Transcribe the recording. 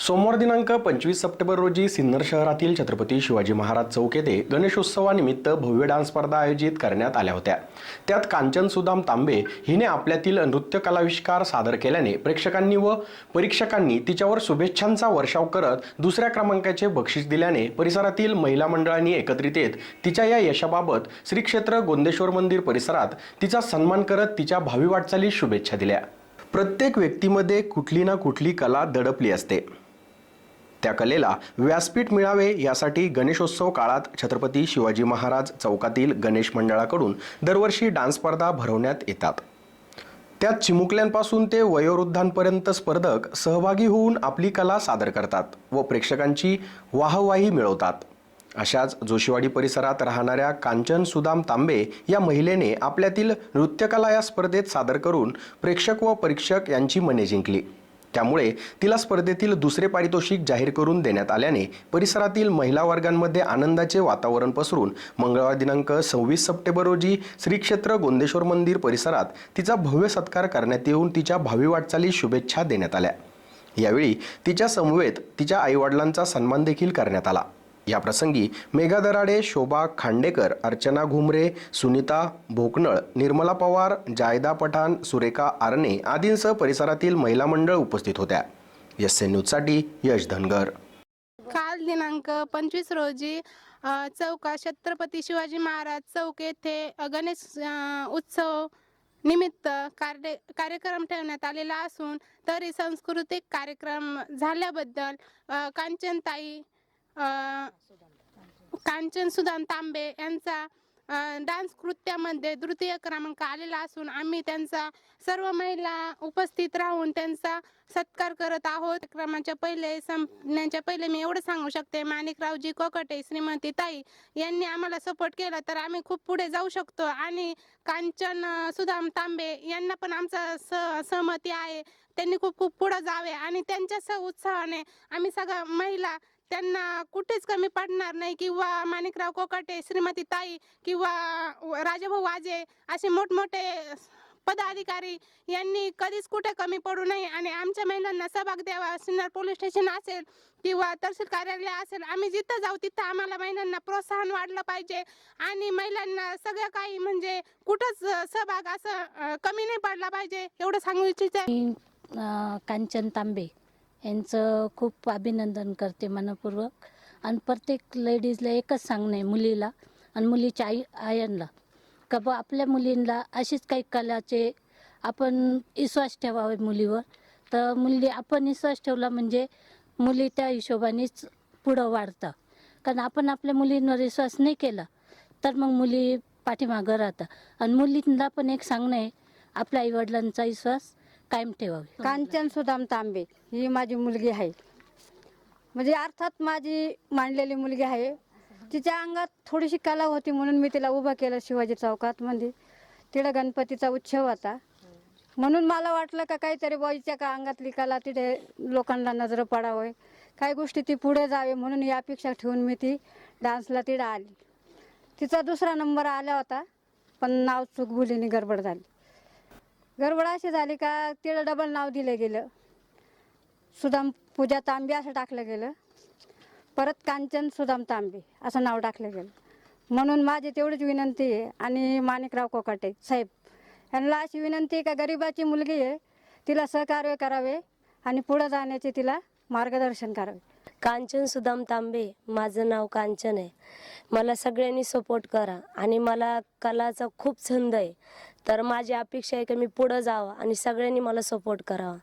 सोमवार दिनांक पंचवीस सप्टेंबर रोजी सिन्नर शहरातील छत्रपती शिवाजी महाराज चौक येथे गणेशोत्सवानिमित्त भव्य डान्स स्पर्धा आयोजित करण्यात आल्या होत्या. त्यात कांचन सुदाम तांबे हिने आपल्यातील नृत्य कलाविष्कार सादर केल्याने प्रेक्षकांनी व परीक्षकांनी तिच्यावर शुभेच्छांचा वर्षाव करत दुसऱ्या क्रमांकाचे बक्षीस दिल्याने परिसरातील महिला मंडळांनी एकत्रित येत तिच्या या यशाबाबत श्री क्षेत्र गोंदेश्वर मंदिर परिसरात तिचा सन्मान करत तिच्या भावी वाटचालीस शुभेच्छा दिल्या. प्रत्येक व्यक्तीमध्ये कुठली ना कुठली कला दडपली असते. त्या कलेला व्यासपीठ मिळावे यासाठी गणेशोत्सव काळात छत्रपती शिवाजी महाराज चौकातील गणेश मंडळाकडून दरवर्षी डान्स स्पर्धा भरवण्यात येतात. त्यात चिमुकल्यांपासून ते वयोवृद्धांपर्यंत स्पर्धक सहभागी होऊन आपली कला सादर करतात व प्रेक्षकांची वाहवाही मिळवतात. अशाच जोशीवाडी परिसरात राहणाऱ्या कांचन सुदाम तांबे या महिलेने आपल्यातील नृत्यकला या स्पर्धेत सादर करून प्रेक्षक व परीक्षक यांची मने जिंकली. त्यामुळे तिला स्पर्धेतील दुसरे पारितोषिक जाहीर करून देण्यात आल्याने परिसरातील महिला वर्गांमध्ये आनंदाचे वातावरण पसरून मंगळवार दिनांक सव्वीस सप्टेंबर रोजी श्री क्षेत्र गोंदेश्वर मंदिर परिसरात तिचा भव्य सत्कार करण्यात येऊन तिच्या भावी वाटचालीस शुभेच्छा देण्यात आल्या. यावेळी तिच्या समवेत तिच्या आईवडिलांचा सन्मान देखील करण्यात आला. या प्रसंगी मेघा दराडे शोभा खांडेकर अर्चना घुमरे सुनीता भोकनळ निर्मला पवार जायदा पठाण सुरेखा आरणे आदींसह परिसरातील महिला मंडळ उपस्थित होत्या. एस एन न्यूजसाठी यश धनगर. काल दिनांक पंचवीस रोजी चौका छत्रपती शिवाजी महाराज चौक येथे गणेश उत्सव निमित्त कार्य कार्यक्रम ठेवण्यात आलेला असून तरी सांस्कृतिक कार्यक्रम झाल्याबद्दल कांचनताई कांचन सुदाम तांबे यांचा डान्स कृत्यामध्ये तृतीय क्रमांक आलेला असून आम्ही त्यांचा सर्व महिला उपस्थित राहून त्यांचा सत्कार करत आहोत. क्रमांच्या पहिले संपण्याच्या पहिले मी एवढं सांगू शकते माणिकरावजी कोकटे श्रीमती ताई यांनी आम्हाला सपोर्ट केला तर आम्ही खूप पुढे जाऊ शकतो. आणि कांचन सुदाम तांबे यांना पण आमचा स सहमती आहे. त्यांनी खूप खूप पुढं जावे आणि त्यांच्या स उत्साहाने आम्ही सगळ्या महिला त्यांना कुठेच कमी पडणार नाही किंवा माणिकराव कोकाटे श्रीमती ताई किंवा राजाभाऊ वाजे असे मोठमोठे पदाधिकारी यांनी कधीच कुठे कमी पडू नये आणि आमच्या महिलांना सहभाग द्यावा. सिन्नर पोलीस स्टेशन असेल किंवा तहसील कार्यालय असेल आम्ही जिथं जाऊ तिथं आम्हाला महिलांना प्रोत्साहन वाढलं पाहिजे आणि महिलांना सगळं काही म्हणजे कुठंच सहभाग असं कमी नाही पडला पाहिजे एवढं सांगू इच्छित. कांचन तांबे. यांचं खूप अभिनंदन करते मनपूर्वक. आणि प्रत्येक लेडीजला एकच सांगणं आहे मुलीला आणि मुलीच्या आई आयांना. का बा आपल्या मुलींना अशीच काही कलाचे आपण विश्वास ठेवावे मुलीवर. तर मुली आपण विश्वास ठेवला म्हणजे मुली त्या हिशोबानेच पुढं वाढतात. कारण आपण आपल्या मुलींवर विश्वास नाही केला तर मग मुली पाठीमागं राहतात. आणि मुलींना पण एक सांगणं आहे आपल्या आईवडिलांचा विश्वास कायम ठेवावे. हो. कांचन सुदाम तांबे ही माझी मुलगी आहे. म्हणजे अर्थात माझी मांडलेली मुलगी आहे. तिच्या अंगात थोडीशी कला होती म्हणून मी तिला उभं केलं शिवाजी चौकात म्हणजे तिथं गणपतीचा उत्सव होता. म्हणून मला वाटलं का काहीतरी बॉईच्या का अंगातली कला तिथे लोकांना नजर पडावं. काही गोष्टी ती पुढे जावे म्हणून ही अपेक्षा ठेवून मी ती डान्सला तिथं आली. तिचा दुसरा नंबर आला होता पण नाव चुकबुलीने भुलीने गडबड झाली. गडबड अशी झाली का तिला डबल नाव दिलं गेलं. सुदाम पूजा तांबे असं टाकलं गेलं. परत कांचन सुदाम तांबे असं नाव टाकलं गेलं. म्हणून माझी तेवढीच विनंती आहे आणि माणिकराव कोकाटे साहेब यांना अशी विनंती आहे का गरिबाची मुलगी आहे तिला सहकार्य करावे आणि पुढं जाण्याचे तिला मार्गदर्शन करावे. कांचन सुदाम तांबे माझं नाव कांचन आहे. मला सगळ्यांनी सपोर्ट करा आणि मला कलाचा खूप छंद आहे. तर माझी अपेक्षा आहे की मी पुढं जावं आणि सगळ्यांनी मला सपोर्ट करावा.